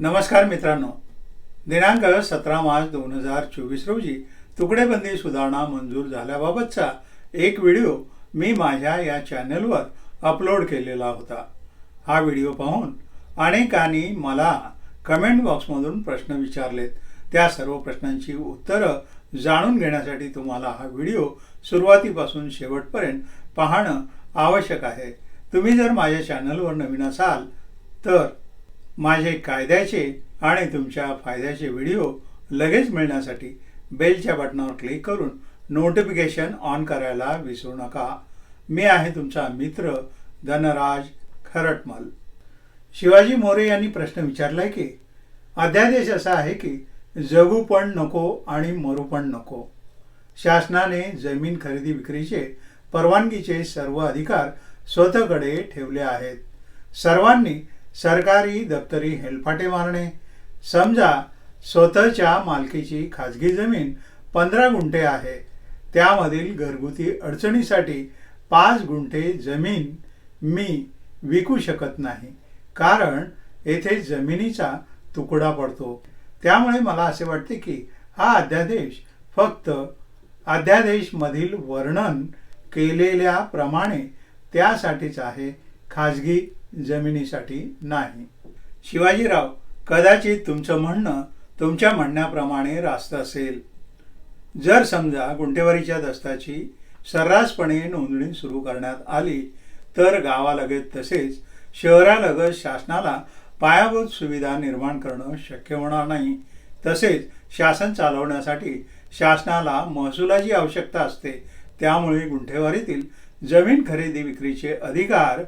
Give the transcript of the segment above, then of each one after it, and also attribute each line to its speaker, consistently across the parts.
Speaker 1: नमस्कार मित्रांनो. दिनांक सतरा मार्च दोन हजार चोवीस रोजी तुकडेबंदी सुधारणा मंजूर झाल्याबाबतचा एक व्हिडिओ मी माझ्या या चॅनलवर अपलोड केलेला होता. हा व्हिडिओ पाहून अनेकांनी मला कमेंट बॉक्समधून प्रश्न विचारलेत. त्या सर्व प्रश्नांची उत्तरं जाणून घेण्यासाठी तुम्हाला हा व्हिडिओ सुरुवातीपासून शेवटपर्यंत पाहणं आवश्यक आहे. तुम्ही जर माझ्या चॅनलवर नवीन असाल तर माझे कायद्याचे आणि तुमच्या फायद्याचे व्हिडिओ लगेच मिळण्यासाठी बेलच्या बटनावर क्लिक करून नोटिफिकेशन ऑन करायला विसरू नका. मी आहे तुमचा मित्र धनराज खरटमल. शिवाजी मोरे यांनी प्रश्न विचारलाय की अध्यादेश असा आहे की जगू पण नको आणि मरू पण नको. शासनाने जमीन खरेदी विक्रीचे परवानगीचे सर्व अधिकार स्वतःकडे ठेवले आहेत. सर्वांनी सरकारी दप्तरी हेलफाटे मारणे. समजा स्वतःच्या मालकीची खाजगी जमीन पंधरा गुंठे आहे. त्यामधील घरगुती अडचणीसाठी पाच गुंठे जमीन मी विकू शकत नाही. कारण येथे जमिनीचा तुकडा पडतो. त्यामुळे मला असे वाटते की हा अध्यादेश फक्त अध्यादेशमधील वर्णन केलेल्याप्रमाणे त्यासाठीच आहे. खाजगी जमिनीसाठी नाही. शिवाजीराव कदाचित तुमचं म्हणणं तुमच्या म्हणण्याप्रमाणे रास्त असेल. जर समजा गुंठेवारीच्या दस्ताची सर्रासपणे नोंदणी सुरू करण्यात आली तर गावालगत तसेच शहरालगत शासनाला पायाभूत सुविधा निर्माण करणं शक्य होणार नाही. तसेच शासन चालवण्यासाठी शासनाला महसुलाची आवश्यकता असते. त्यामुळे गुंठेवारीतील जमीन खरेदी विक्रीचे अधिकार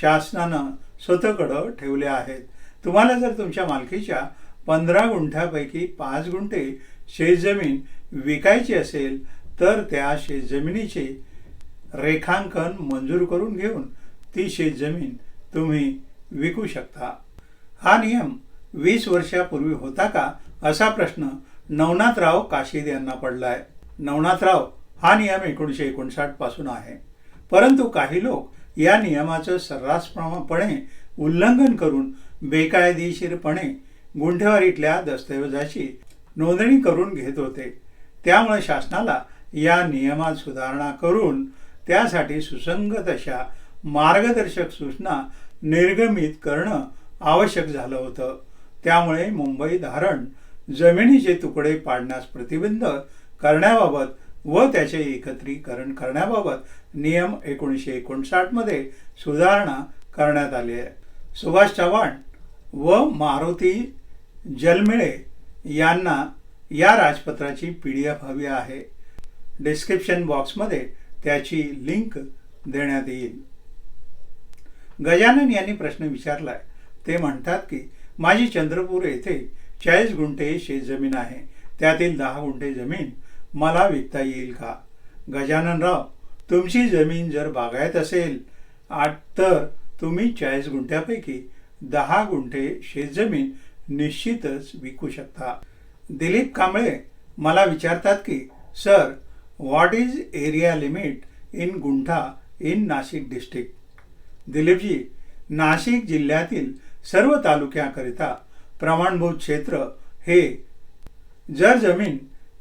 Speaker 1: शासनानं स्वतःकडं ठेवले आहेत. तुम्हाला जर तुमच्या मालकीच्या पंधरा गुंठ्यापैकी पाच गुंठे शेतजमीन विकायची असेल तर त्या शेतजमिनीचे रेखांकन मंजूर करून घेऊन ती शेतजमीन तुम्ही विकू शकता. हा नियम वीस वर्षापूर्वी होता का असा प्रश्न नवनाथराव काशीद यांना पडलाय. नवनाथराव हा नियम एकोणीसशे एकोणसाठपासून आहे. परंतु काही लोक या नियमाचं सर्रासपणे उल्लंघन करून बेकायदेशीरपणे गुंठेवारीतल्या दस्तऐवजाची नोंदणी करून घेत होते. त्यामुळे शासनाला या नियमात सुधारणा करून त्यासाठी सुसंगत अशा मार्गदर्शक सूचना निर्गमित करणं आवश्यक झालं होतं. त्यामुळे मुंबई धारण जमिनीचे तुकडे पाडण्यास प्रतिबंध करण्याबाबत व त्याचे एकत्रीकरण करण्याबाबत नियम एकोणीसशे एकोणसाठमध्ये सुधारणा करण्यात आली आहे. सुभाष चव्हाण व मारुती जलमिळे यांना या राजपत्राची पी डी एफ हवी आहे. डिस्क्रिप्शन बॉक्समध्ये त्याची लिंक देण्यात येईल. गजानन यांनी प्रश्न विचारलाय. ते म्हणतात की माझी चंद्रपूर येथे चाळीस गुंठे शेतजमीन आहे. त्यातील दहा गुंठे जमीन मला विकता येईल का? गजाननराव तुमची जमीन जर बागायत असेल आठ तर तुम्ही चाळीस गुंठ्यापैकी दहा गुंठे शेतजमीन निश्चितच विकू शकता. दिलीप कांबळे मला विचारतात की sir what is area limit in guntha in Nashik district Dilip ji Nashik जिल्ह्यातील सर्व तालुक्याकरिता प्रमाणभूत क्षेत्र हे जर जमीन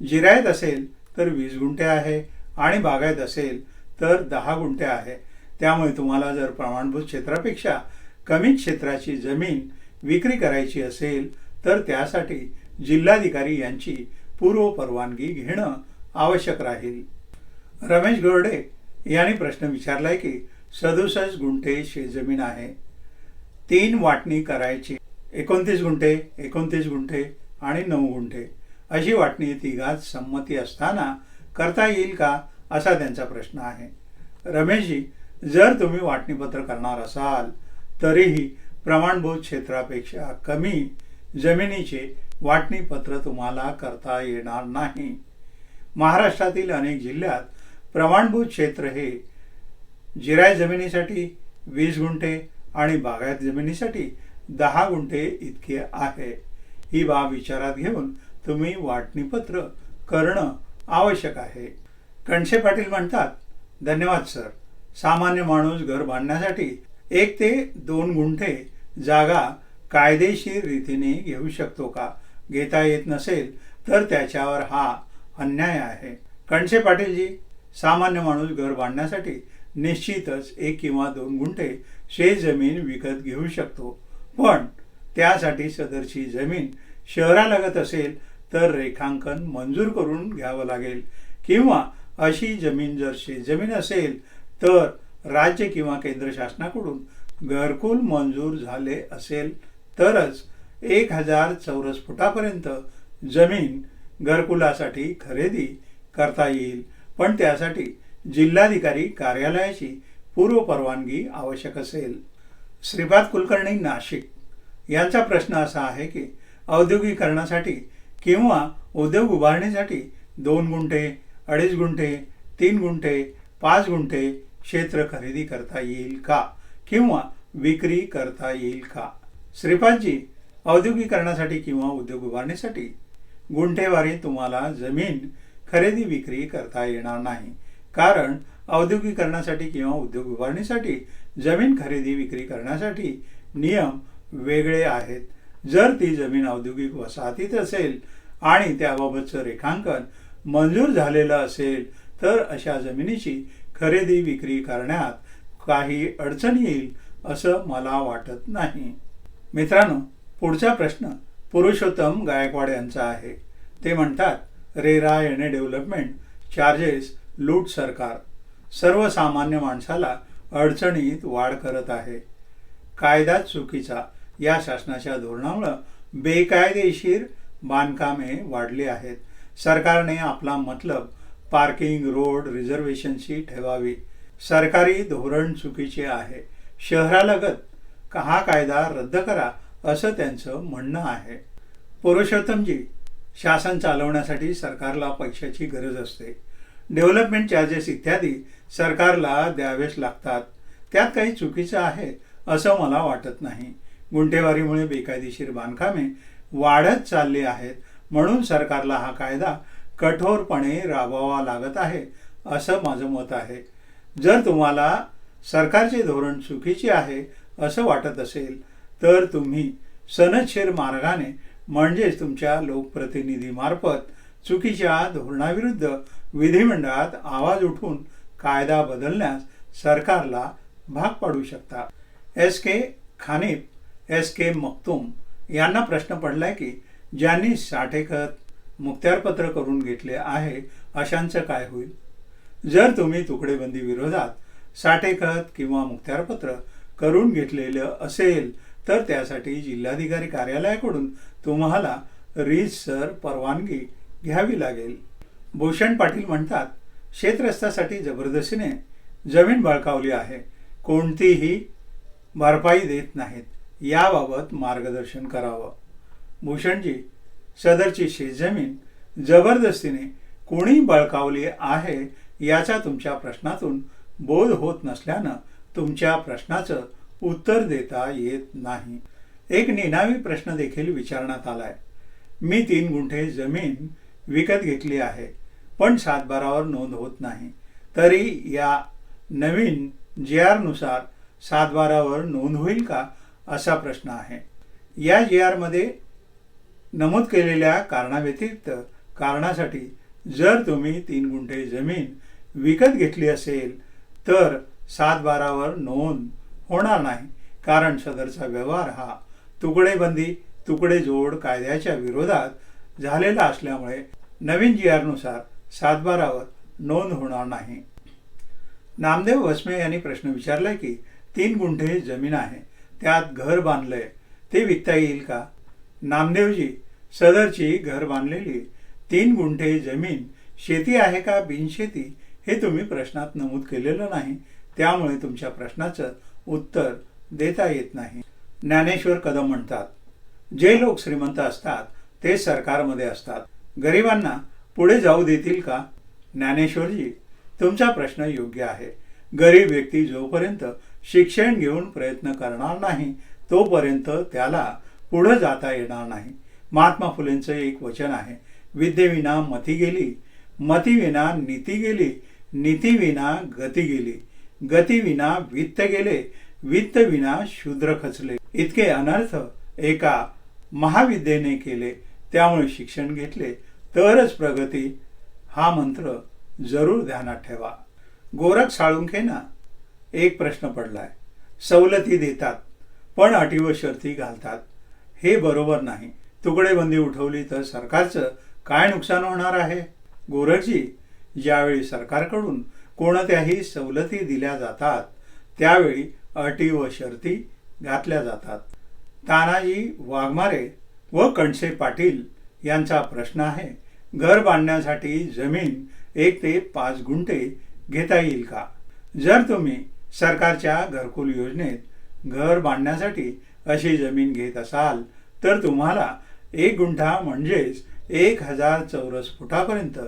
Speaker 1: जिरायत असेल तर वीस गुंठे आहे आणि बागायत असेल तर दहा गुंठे आहे. त्यामुळे तुम्हाला जर प्रमाणभूत क्षेत्रापेक्षा कमी क्षेत्राची जमीन विक्री करायची असेल तर त्यासाठी जिल्हाधिकारी यांची पूर्व परवानगी घेणं आवश्यक राहील. रमेश गोरडे यांनी प्रश्न विचारलाय की सदुसष्ट गुंठे शेतजमीन आहे. तीन वाटणी करायची. एकोणतीस गुंठे एकोणतीस गुंठे आणि नऊ गुंठे. अशी वाटणी तिघात संमती असताना करता येईल का असा त्यांचा प्रश्न आहे. रमेशजी जर तुम्ही वाटणीपत्र करणार असाल तरीही प्रमाणभूत क्षेत्रापेक्षा कमी जमिनीचे वाटणीपत्र तुम्हाला करता येणार नाही. महाराष्ट्रातील अनेक जिल्ह्यात प्रमाणभूत क्षेत्र हे जिराय जमिनीसाठी वीस गुंठे आणि बागायत जमिनीसाठी दहा गुंठे इतके आहे. ही बाब विचारात घेऊन तुम्ही वाटणीपत्र करणं आवश्यक आहे. कणसे पाटील म्हणतात धन्यवाद सर. सामान्य माणूस घर बांधण्यासाठी एक ते दोन गुंठे जागा कायदेशीर रीतीने घेऊ शकतो का? घेता येत नसेल तर त्याच्यावर हा अन्याय आहे. कणसे पाटीलजी सामान्य माणूस घर बांधण्यासाठी निश्चितच एक किंवा दोन गुंठे शेत जमीन विकत घेऊ शकतो. पण त्यासाठी सदरची जमीन शहरालगत असेल तर रेखांकन मंजूर करून घ्यावं लागेल. किंवा अशी जमीन जर शेतजमीन असेल तर राज्य किंवा केंद्र शासनाकडून घरकुल मंजूर झाले असेल तरच एक हजार चौरस फुटापर्यंत जमीन घरकुलासाठी खरेदी करता येईल. पण त्यासाठी जिल्हाधिकारी कार्यालयाची पूर्व परवानगी आवश्यक असेल. श्रीपाद कुलकर्णी नाशिक. यांचा प्रश्न असा आहे की औद्योगिकरणासाठी किंवा उद्योग उभारणीसाठी दोन गुंठे अडीच गुंठे तीन गुंठे पाच गुंठे क्षेत्र खरेदी करता येईल का? किंवा विक्री करता येईल का? श्रीपादजी औद्योगिकरणासाठी किंवा उद्योग उभारणीसाठी गुंठेवारी तुम्हाला जमीन खरेदी विक्री करता येणार नाही. कारण औद्योगिकरणासाठी किंवा उद्योग उभारणीसाठी जमीन खरेदी विक्री करण्यासाठी नियम वेगळे आहेत. जर ती जमीन औद्योगिक वसाहतीत असेल आणि त्याबाबतचं रेखांकन मंजूर झालेलं असेल तर अशा जमिनीची खरेदी विक्री करण्यात काही अडचण येईल असं मला वाटत नाही. मित्रांनो पुढचा प्रश्न पुरुषोत्तम गायकवाड यांचा आहे. ते म्हणतात रेरा एने डेव्हलपमेंट चार्जेस लूट सरकार. सर्वसामान्य माणसाला अडचणीत वाढ करत आहे. कायदा चुकीचा. या शासनाच्या धोरणामुळं बेकायदेशीर बांधकामे वाढली आहेत. सरकारने आपला मतलब पार्किंग रोड रिझर्वेशनशी ठेवावी. सरकारी धोरण चुकीचे आहे. शहरालगत हा कायदा रद्द करा असं त्यांचं म्हणणं आहे. पुरुषोत्तमजी शासन चालवण्यासाठी सरकारला पैशाची गरज असते. डेव्हलपमेंट चार्जेस इत्यादी सरकारला द्यावेच लागतात. त्यात काही चुकीचं आहे असं मला वाटत नाही. गुंठेवारीमुळे बेकायदेशीर बांधकामे वाढत चालली आहेत. म्हणून सरकारला हा कायदा कठोरपणे राबवावा लागत आहे असं माझं मत आहे. जर तुम्हाला सरकारचे धोरण चुकीचे आहे असं वाटत असेल तर तुम्ही सनदशीर मार्गाने म्हणजेच तुमच्या लोकप्रतिनिधीमार्फत चुकीच्या धोरणाविरुद्ध विधिमंडळात आवाज उठून कायदा बदलण्यास सरकारला भाग पाडू शकता. एस के खानिप एस के मक्तूम यांना प्रश्न पडलाय की ज्यांनी साठेखत मुक्त्यारपत्र करून घेतले आहे अशांचं काय होईल? जर तुम्ही तुकडेबंदी विरोधात साठेखत किंवा मुक्त्यारपत्र करून घेतलेलं असेल तर त्यासाठी जिल्हाधिकारी कार्यालयाकडून तुम्हाला रीतसर परवानगी घ्यावी लागेल. भूषण पाटील म्हणतात शेतरस्त्यासाठी जबरदस्तीने जमीन बळकावली आहे. कोणतीही भरपाई देत नाहीत. याबाबत मार्गदर्शन करावं. भूषणजी सदरची शेतजमीन जबरदस्तीने कोणी बळकावली आहे याचा तुमच्या प्रश्नातून बोध होत नसल्यानं तुमच्या प्रश्नाचं उत्तर देता येत नाही. एक निनावी प्रश्न देखील विचारण्यात आलाय. मी तीन गुंठे जमीन विकत घेतली आहे पण सातबारावर नोंद होत नाही. तरी या नवीन जे आरनुसार सातबारावर नोंद होईल का असा प्रश्न आहे. या जे आरमध्ये नमूद केलेल्या कारणाव्यतिरिक्त कारणासाठी जर तुम्ही तीन गुंठे जमीन विकत घेतली असेल तर सात बारावर नोंद होणार नाही कारण सदरचा व्यवहार हा तुकडेबंदी तुकडे जोड कायद्याच्या विरोधात झालेला असल्यामुळे नवीन जी आरनुसार सातबारावर नोंद होणार नाही. नामदेव वसमे यांनी प्रश्न विचारलाय की तीन गुंठे जमीन आहे. त्यात घर बांधलंय. ते विकता येईल का? नामदेवजी सदरची घर बांधलेली तीन गुंठे जमीन शेती आहे का बिनशेती हे तुम्ही प्रश्नात नमूद केलेलं नाही. त्यामुळे तुमच्या प्रश्नाचं उत्तर देता येत नाही. ज्ञानेश्वर कदम म्हणतात जे लोक श्रीमंत असतात ते सरकारमध्ये असतात. गरिबांना पुढे जाऊ देतील का? ज्ञानेश्वरजी तुमचा प्रश्न योग्य आहे. गरीब व्यक्ती जोपर्यंत शिक्षण घेऊन प्रयत्न करणार नाही तोपर्यंत त्याला पुढं जाता येणार नाही. महात्मा फुलेंचं एक वचन आहे विद्येविना मती गेली मतीविना नीती गेली नीतीविना गती गेली गतीविना वित्त गेले वित्तविना शूद्र खचले. इतके अनर्थ एका महाविद्येने केले त्यामुळे शिक्षण घेतले तरच प्रगती. हा मंत्र जरूर ध्यानात ठेवा. गोरख साळुंखेना एक प्रश्न पडलाय. सवलती देतात पण अटी व शर्ती घालतात. हे बरोबर नाही. तुकडेबंदी उठवली तर सरकारचं काय नुकसान होणार आहे? गोरखजी ज्यावेळी सरकारकडून कोणत्याही सवलती दिल्या जातात त्यावेळी अटी व शर्ती घातल्या जातात. तानाजी वाघमारे व कणसे पाटील यांचा प्रश्न आहे घर बांधण्यासाठी जमीन एक ते पाच गुंठे घेता येईल का? जर तुम्ही सरकारच्या घरकुल योजनेत घर बांधण्यासाठी अशी जमीन घेत असाल तर तुम्हाला एक गुंठा म्हणजेच एक हजार चौरस फुटापर्यंत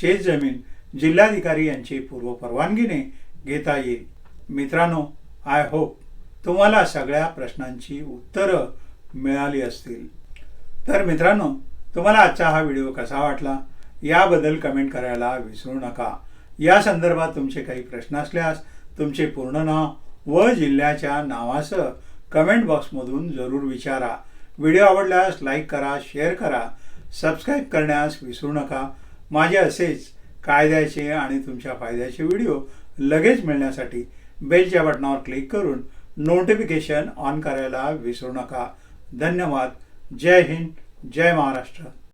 Speaker 1: शेतजमीन जिल्हाधिकारी यांची पूर्वपरवानगीने घेता येईल. मित्रांनो आय होप तुम्हाला सगळ्या प्रश्नांची उत्तरं मिळाली असतील. तर मित्रांनो तुम्हाला आजचा हा व्हिडिओ कसा वाटला याबद्दल कमेंट करायला विसरू नका. या संदर्भात तुमचे काही प्रश्न असल्यास तुमचे पूर्ण नाव व जिल्ह्याच्या नावासह कमेंट बॉक्समधून जरूर विचारा. व्हिडिओ आवडल्यास लाईक करा शेअर करा. सबस्क्राईब करण्यास विसरू नका. माझे असेच कायद्याचे आणि तुमच्या फायद्याचे व्हिडिओ लगेच मिळण्यासाठी बेलच्या बटनावर क्लिक करून नोटिफिकेशन ऑन करायला विसरू नका. धन्यवाद. जय हिंद. जय महाराष्ट्र.